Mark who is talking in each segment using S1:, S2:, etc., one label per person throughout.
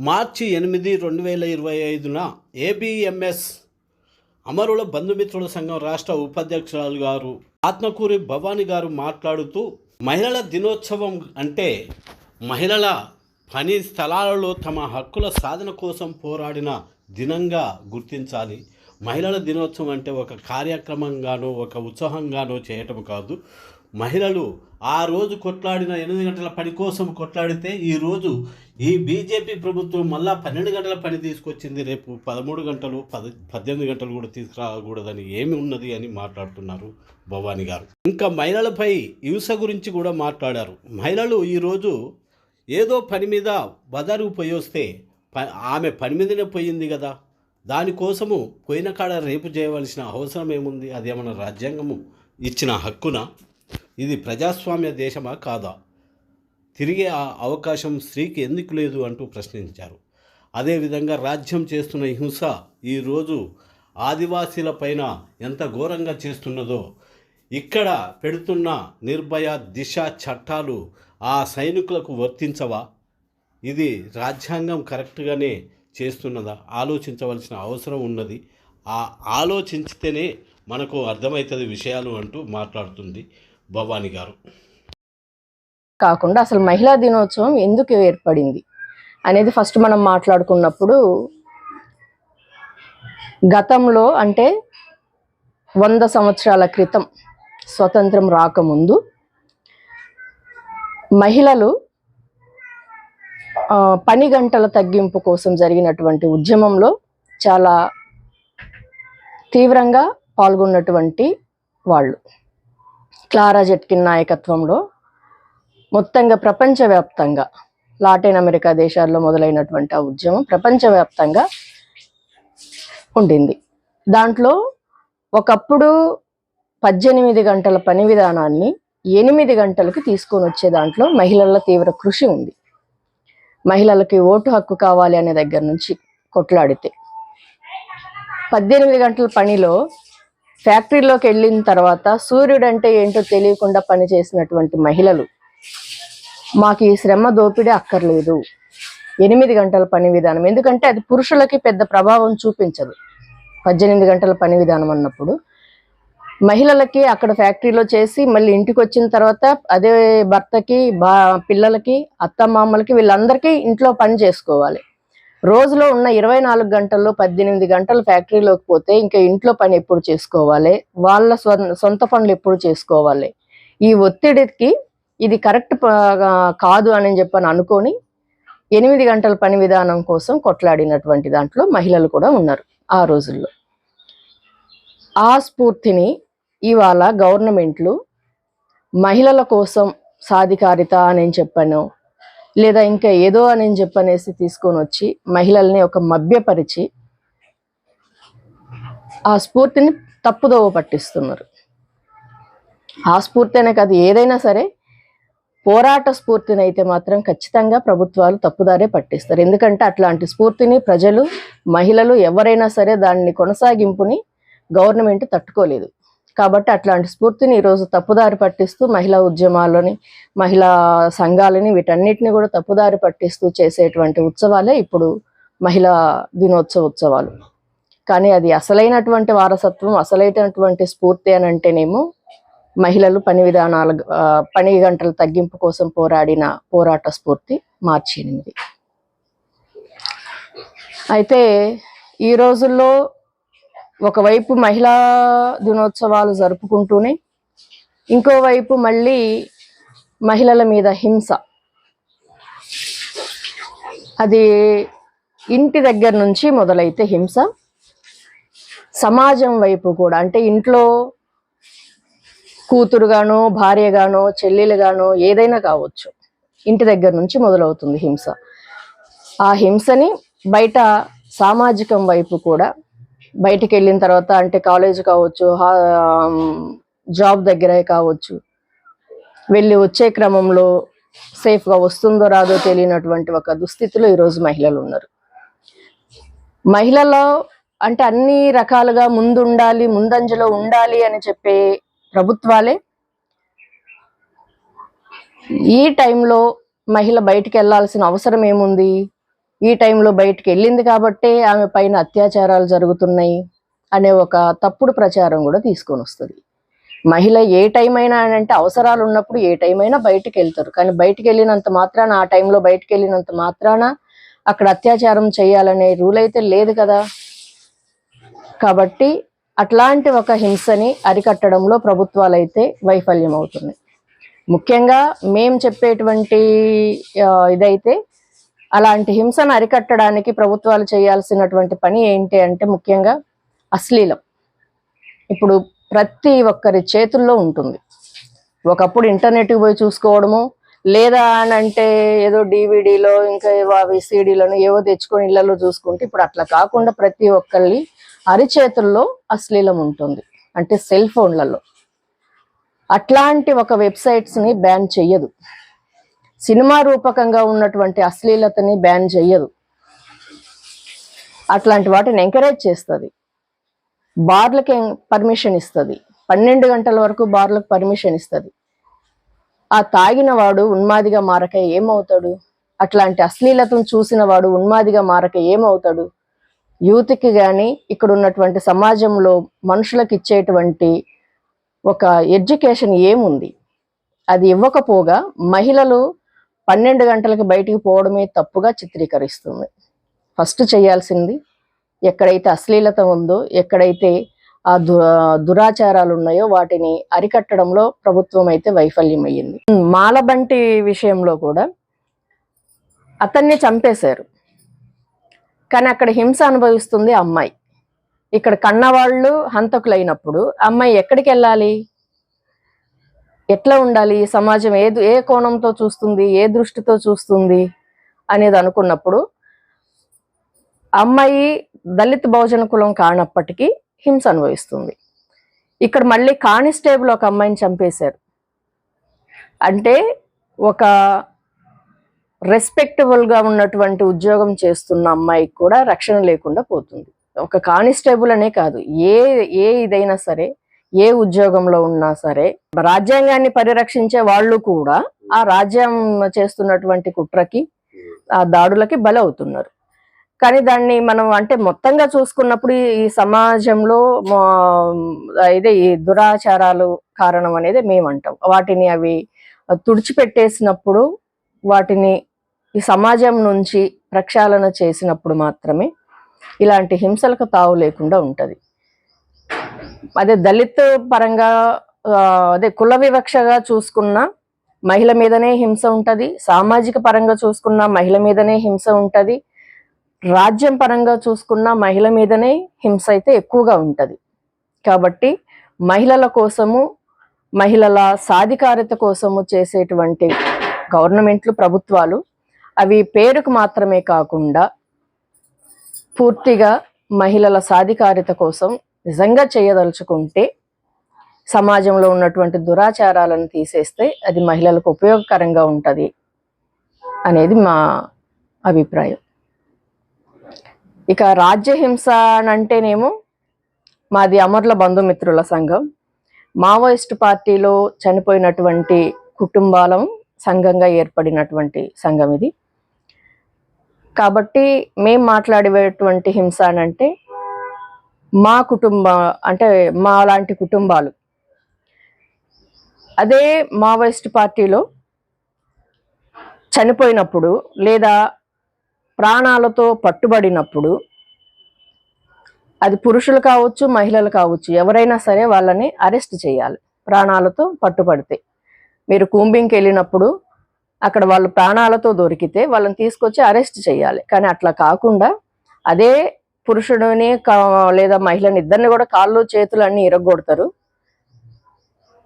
S1: మార్చి ఎనిమిది రెండు వేల ఇరవై ఐదున ఏబిఎంఎస్ అమరుల బంధుమిత్రుల సంఘం రాష్ట్ర ఉపాధ్యక్షురాలు గారు ఆత్మకూరి భవానీ గారు మాట్లాడుతూ మహిళల దినోత్సవం అంటే మహిళల పని స్థలాలలో తమ హక్కుల సాధన కోసం పోరాడిన దినంగా గుర్తించాలి. మహిళల దినోత్సవం అంటే ఒక కార్యక్రమంగానో ఒక ఉత్సాహంగానో చేయటం కాదు. మహిళలు ఆ రోజు కొట్లాడిన ఎనిమిది గంటల పని కోసం కొట్లాడితే ఈరోజు ఈ బీజేపీ ప్రభుత్వం మళ్ళా పన్నెండు గంటల పని తీసుకొచ్చింది. రేపు పదమూడు గంటలు పద పద్దెనిమిది గంటలు కూడా తీసుకురాకూడదని ఏమి ఉన్నది అని మాట్లాడుతున్నారు భవానీ గారు. ఇంకా మహిళలపై హింస గురించి కూడా మాట్లాడారు. మహిళలు ఈరోజు ఏదో పని మీద బజారుకు పోయి వస్తే ప- ఆమె పని మీదనే పోయింది కదా. దానికోసము పోయిన కాడ రేపు చేయవలసిన అవసరం ఏముంది? అది ఏమైనా రాజ్యాంగము ఇచ్చిన హక్కున? ఇది ప్రజాస్వామ్య దేశమా కాదా? తిరిగే ఆ అవకాశం స్త్రీకి ఎందుకు లేదు అంటూ ప్రశ్నించారు. అదేవిధంగా రాజ్యం చేస్తున్న హింస ఈరోజు ఆదివాసీల పైన ఎంత ఘోరంగా చేస్తున్నదో ఇక్కడ పెడుతున్న నిర్భయ దిశ చట్టాలు ఆ సైనికులకు వర్తించవా? ఇది రాజ్యాంగం కరెక్ట్గానే చేస్తున్నదా? ఆలోచించవలసిన అవసరం ఉన్నది. ఆ ఆలోచించితేనే మనకు అర్థమవుతుంది విషయాలు అంటూ మాట్లాడుతుంది భవానీ గారు.
S2: కాకుండా అసలు మహిళా దినోత్సవం ఎందుకు ఏర్పడింది అనేది ఫస్ట్ మనం మాట్లాడుకున్నప్పుడు గతంలో అంటే వంద సంవత్సరాల క్రితం స్వతంత్రం రాకముందు మహిళలు పని గంటల తగ్గింపు కోసం జరిగినటువంటి ఉద్యమంలో చాలా తీవ్రంగా పాల్గొన్నటువంటి వాళ్ళు. క్లారా జెట్కిన్ నాయకత్వంలో మొత్తంగా ప్రపంచవ్యాప్తంగా లాటిన్ అమెరికా దేశాల్లో మొదలైనటువంటి ఆ ఉద్యమం ప్రపంచవ్యాప్తంగా ఉండింది. దాంట్లో ఒకప్పుడు పద్దెనిమిది గంటల పని విధానాన్ని ఎనిమిది గంటలకు తీసుకొని వచ్చే దాంట్లో మహిళల తీవ్ర కృషి ఉంది. మహిళలకి ఓటు హక్కు కావాలి అనే దగ్గర నుంచి కొట్లాడితే. పద్దెనిమిది గంటల పనిలో ఫ్యాక్టరీలోకి వెళ్ళిన తర్వాత సూర్యుడు అంటే ఏంటో తెలియకుండా పనిచేసినటువంటి మహిళలు మాకు ఈ శ్రమ దోపిడీ అక్కర్లేదు. ఎనిమిది గంటల పని విధానం. ఎందుకంటే అది పురుషులకి పెద్ద ప్రభావం చూపించదు. పద్దెనిమిది గంటల పని విధానం అన్నప్పుడు మహిళలకి అక్కడ ఫ్యాక్టరీలో చేసి మళ్ళీ ఇంటికి వచ్చిన తర్వాత అదే భర్తకి బా పిల్లలకి అత్తమామలకి వీళ్ళందరికీ ఇంట్లో పని చేసుకోవాలి. రోజులో ఉన్న ఇరవై నాలుగు గంటల్లో పద్దెనిమిది గంటలు ఫ్యాక్టరీలోకి పోతే ఇంకా ఇంట్లో పని ఎప్పుడు చేసుకోవాలి? వాళ్ళ స్వ- సొంత పనులు ఎప్పుడు చేసుకోవాలి? ఈ ఒత్తిడికి ఇది కరెక్ట్ కాదు అని చెప్పని అనుకొని ఎనిమిది గంటల పని విధానం కోసం కొట్లాడినటువంటి దాంట్లో మహిళలు కూడా ఉన్నారు ఆ రోజుల్లో. ఆ స్ఫూర్తిని ఇవాళ గవర్నమెంట్లు మహిళల కోసం సాధికారిత అని చెప్పాను. లేదా ఇంకా ఏదో అని చెప్పనేసి తీసుకొని వచ్చి మహిళల్ని ఒక మభ్యపరిచి ఆ స్ఫూర్తిని తప్పుదోవ పట్టిస్తున్నారు. ఆ స్ఫూర్తి అనే కాదు ఏదైనా సరే పోరాట స్ఫూర్తిని అయితే మాత్రం ఖచ్చితంగా ప్రభుత్వాలు తప్పుదారే పట్టిస్తారు. ఎందుకంటే అట్లాంటి స్ఫూర్తిని ప్రజలు మహిళలు ఎవరైనా సరే దాన్ని కొనసాగింపుని గవర్నమెంట్ తట్టుకోలేదు. కాబట్టి అట్లాంటి స్ఫూర్తిని ఈరోజు తప్పుదారి పట్టిస్తూ మహిళా ఉద్యమాలని మహిళా సంఘాలని వీటన్నిటిని కూడా తప్పుదారి పట్టిస్తూ చేసేటువంటి ఉత్సవాలే ఇప్పుడు మహిళా దినోత్సవ ఉత్సవాలు. కానీ అది అసలైనటువంటి వారసత్వం అసలైనటువంటి స్ఫూర్తి అని అంటేనేమో మహిళలు పని విధానాల పని గంటల తగ్గింపు కోసం పోరాడిన పోరాట స్ఫూర్తి మార్చి ఎనిమిది. అయితే ఈ రోజుల్లో ఒకవైపు మహిళా దినోత్సవాలు జరుపుకుంటూనే ఇంకోవైపు మళ్ళీ మహిళల మీద హింస. అది ఇంటి దగ్గర నుంచి మొదలైతే హింస. సమాజం వైపు కూడా అంటే ఇంట్లో కూతురుగానో భార్యగానో చెల్లెలుగానో ఏదైనా కావచ్చు ఇంటి దగ్గర నుంచి మొదలవుతుంది హింస. ఆ హింసని బయట సామాజికం వైపు కూడా బయటికి వెళ్ళిన తర్వాత అంటే కాలేజ్ కావచ్చు జాబ్ దగ్గరే కావచ్చు వెళ్ళి వచ్చే క్రమంలో సేఫ్గా వస్తుందో రాదో తెలియనటువంటి ఒక దుస్థితిలో ఈరోజు మహిళలు ఉన్నారు. మహిళలో అంటే అన్ని రకాలుగా ముందుండాలి ముందంజలో ఉండాలి అని చెప్పే ప్రభుత్వాలే ఈ టైంలో మహిళ బయటికి వెళ్ళాల్సిన అవసరం ఏముంది? ఈ టైంలో బయటికి వెళ్ళింది కాబట్టే ఆమె పైన అత్యాచారాలు జరుగుతున్నాయి అనే ఒక తప్పుడు ప్రచారం కూడా తీసుకొని వస్తుంది. మహిళ ఏ టైం అయినా అంటే అవసరాలు ఉన్నప్పుడు ఏ టైం అయినా బయటికి వెళ్తారు. కానీ బయటికి వెళ్ళినంత మాత్రాన ఆ టైంలో బయటికి వెళ్ళినంత మాత్రాన అక్కడ అత్యాచారం చేయాలనే రూల్ అయితే లేదు కదా. కాబట్టి అట్లాంటి ఒక హింసని అరికట్టడంలో ప్రభుత్వాలు అయితే వైఫల్యం అవుతున్నాయి ముఖ్యంగా మేము చెప్పేటువంటి ఇదైతే అలాంటి హింసను అరికట్టడానికి ప్రభుత్వాలు చేయాల్సినటువంటి పని ఏంటి అంటే ముఖ్యంగా అశ్లీలం. ఇప్పుడు ప్రతి ఒక్కరి చేతుల్లో ఉంటుంది. ఒకప్పుడు ఇంటర్నెట్కి పోయి చూసుకోవడము లేదా అని అంటే ఏదో డివిడీలో ఇంకా ఏవో అవి సీడీలను ఏవో తెచ్చుకొని ఇళ్ళలో చూసుకుంటే ఇప్పుడు అట్లా కాకుండా ప్రతి ఒక్కరి అరిచేతుల్లో అశ్లీలం ఉంటుంది. అంటే సెల్ ఫోన్లలో. అట్లాంటి ఒక వెబ్సైట్స్ని బ్యాన్ చెయ్యదు. సినిమా రూపకంగా ఉన్నటువంటి అశ్లీలతని బ్యాన్ చెయ్యదు. అట్లాంటి వాటిని ఎంకరేజ్ చేస్తుంది. బార్లకి పర్మిషన్ ఇస్తుంది. పన్నెండు గంటల వరకు బార్లకు పర్మిషన్ ఇస్తుంది. ఆ తాగిన వాడు ఉన్మాదిగా మారక ఏమవుతాడు? అట్లాంటి అశ్లీలతను చూసిన వాడు ఉన్మాదిగా మారక ఏమవుతాడు? యూత్కి కానీ ఇక్కడ ఉన్నటువంటి సమాజంలో మనుషులకు ఇచ్చేటువంటి ఒక ఎడ్యుకేషన్ ఏముంది? అది ఇవ్వకపోగా మహిళలు పన్నెండు గంటలకు బయటికి పోవడమే తప్పుగా చిత్రీకరిస్తుంది. ఫస్ట్ చేయాల్సింది ఎక్కడైతే అశ్లీలత ఉందో ఎక్కడైతే ఆ దు దురాచారాలు ఉన్నాయో వాటిని అరికట్టడంలో ప్రభుత్వం అయితే వైఫల్యం అయ్యింది మాలబంటి విషయంలో కూడా అతన్ని చంపేశారు. కానీ అక్కడ హింస అనుభవిస్తుంది అమ్మాయి. ఇక్కడ కన్నవాళ్ళు హంతకులైనప్పుడు అమ్మాయి ఎక్కడికి వెళ్ళాలి ఎట్లా ఉండాలి? సమాజం ఏ ఏ కోణంతో చూస్తుంది? ఏ దృష్టితో చూస్తుంది? అనేది అనుకున్నప్పుడు అమ్మాయి దళిత బహుజన కులం కానప్పటికీ హింస అనుభవిస్తుంది. ఇక్కడ మళ్ళీ కానిస్టేబుల్ ఒక అమ్మాయిని చంపేశారు. అంటే ఒక రెస్పెక్టబుల్గా ఉన్నటువంటి ఉద్యోగం చేస్తున్న అమ్మాయికి కూడా రక్షణ లేకుండా పోతుంది. ఒక కానిస్టేబుల్ అనే కాదు. ఏ ఏ ఇదైనా సరే ఏ ఉద్యోగంలో ఉన్నా సరే రాజ్యాంగాన్ని పరిరక్షించే వాళ్ళు కూడా ఆ రాజ్యం చేస్తున్నటువంటి కుట్రకి ఆ దాడులకి బలవుతున్నారు. కానీ దాన్ని మనం అంటే మొత్తంగా చూసుకున్నప్పుడు ఈ- సమాజంలో ఇదే ఈ దురాచారాలు కారణం అనేది మేము అంటాం వాటిని అవి తుడిచిపెట్టేసినప్పుడు వాటిని ఈ సమాజం నుంచి ప్రక్షాళన చేసినప్పుడు మాత్రమే ఇలాంటి హింసలకు తావు లేకుండా ఉంటుంది. అదే దళిత్ పరంగా అదే కుల వివక్షగా చూసుకున్న మహిళ మీదనే హింస ఉంటుంది. సామాజిక పరంగా చూసుకున్న మహిళ మీదనే హింస ఉంటుంది. రాజ్యం పరంగా చూసుకున్న మహిళ మీదనే హింస అయితే ఎక్కువగా ఉంటుంది. కాబట్టి మహిళల కోసము మహిళల సాధికారత కోసము చేసేటువంటి గవర్నమెంట్లు ప్రభుత్వాలు అవి పేరుకు మాత్రమే కాకుండా పూర్తిగా మహిళల సాధికారిత కోసం నిజంగా చేయదలుచుకుంటే సమాజంలో ఉన్నటువంటి దురాచారాలను తీసేస్తే అది మహిళలకు ఉపయోగకరంగా ఉంటుంది అనేది మా అభిప్రాయం. ఇక రాజ్యహింస అని అంటేనేమో మాది అమరుల బంధుమిత్రుల సంఘం. మావోయిస్ట్ పార్టీలో చనిపోయినటువంటి కుటుంబాలం సంఘంగా ఏర్పడినటువంటి సంఘం ఇది. కాబట్టి మేము మాట్లాడేటువంటి హింస అని అంటే మా కుటుంబ అంటే మా లాంటి కుటుంబాలు. అదే మావోయిస్ట్ పార్టీలో చనిపోయినప్పుడు లేదా ప్రాణాలతో పట్టుబడినప్పుడు అది పురుషులు కావచ్చు మహిళలు కావచ్చు ఎవరైనా సరే వాళ్ళని అరెస్ట్ చేయాలి ప్రాణాలతో పట్టుబడితే. మీరు కూంబింగ్కి వెళ్ళినప్పుడు అక్కడ వాళ్ళు ప్రాణాలతో దొరికితే వాళ్ళని తీసుకొచ్చి అరెస్ట్ చేయాలి. కానీ అట్లా కాకుండా అదే పురుషుడిని కా- లేదా మహిళని ఇద్దరిని కూడా కాళ్ళు చేతులు అన్ని ఇరగొడతారు.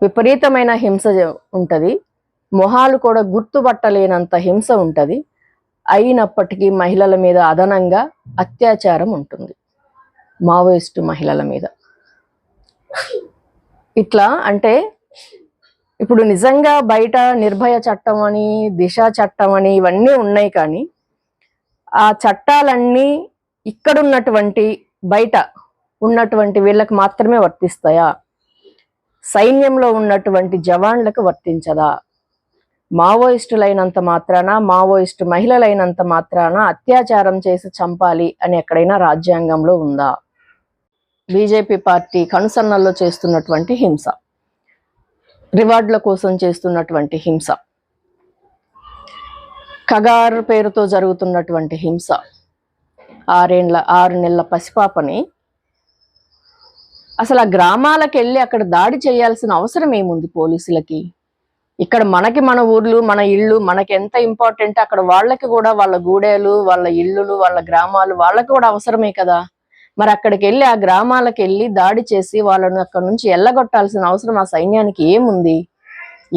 S2: విపరీతమైన హింస జ- మొహాలు కూడా గుర్తుపట్టలేనంత హింస ఉంటుంది. అయినప్పటికీ మహిళల మీద అదనంగా అత్యాచారం ఉంటుంది. మావోయిస్టు మహిళల మీద. ఇట్లా అంటే ఇప్పుడు నిజంగా బయట నిర్భయ చట్టం అని దిశ చట్టం అని ఇవన్నీ ఉన్నాయి కానీ ఆ చట్టాలన్నీ ఇక్కడ ఉన్నటువంటి బయట ఉన్నటువంటి వీళ్ళకి మాత్రమే వర్తిస్తాయా? సైన్యంలో ఉన్నటువంటి జవాన్లకు వర్తించదా? మావోయిస్టులైనంత మాత్రాన? మావోయిస్టు మహిళలైనంత మాత్రాన? అత్యాచారం చేసి చంపాలి అని ఎక్కడైనా రాజ్యాంగంలో ఉందా? బీజేపీ పార్టీ కనుసన్నల్లో చేస్తున్నటువంటి హింస. రివార్డుల కోసం చేస్తున్నటువంటి హింస. కగారు పేరుతో జరుగుతున్నటువంటి హింస. ఆరేండ్ల ఆరు నెలల పసిపాపని. అసలు ఆ గ్రామాలకు వెళ్ళి అక్కడ దాడి చేయాల్సిన అవసరం ఏముంది పోలీసులకి? ఇక్కడ మనకి మన ఊర్లు మన ఇళ్ళు మనకి ఎంత ఇంపార్టెంట్ అక్కడ వాళ్ళకి కూడా వాళ్ళ గూడేలు వాళ్ళ ఇల్లులు వాళ్ళ గ్రామాలు వాళ్ళకి కూడా అవసరమే కదా? మరి అక్కడికి వెళ్ళి ఆ గ్రామాలకు వెళ్ళి దాడి చేసి వాళ్ళను అక్కడ నుంచి ఎల్లగొట్టాల్సిన అవసరం ఆ సైన్యానికి ఏముంది?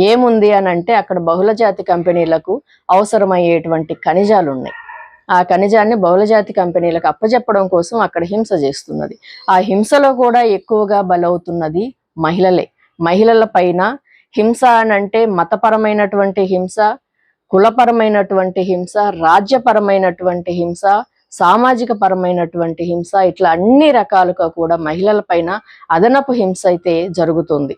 S2: ఏముంది అని అంటే అక్కడ బహుళజాతి కంపెనీలకు అవసరమయ్యేటువంటి ఖనిజాలు ఉన్నాయి ఆ ఖనిజాన్ని బహుళజాతి కంపెనీలకు అప్పచెప్పడం కోసం అక్కడ హింస చేస్తున్నది. ఆ హింసలో కూడా ఎక్కువగా బలవుతున్నది మహిళలే. మహిళల పైన హింస అని అంటే మతపరమైనటువంటి హింస కులపరమైనటువంటి హింస రాజ్యపరమైనటువంటి హింస సామాజిక పరమైనటువంటి హింస ఇట్లా అన్ని రకాలుగా కూడా మహిళల పైన అదనపు హింస అయితే జరుగుతుంది.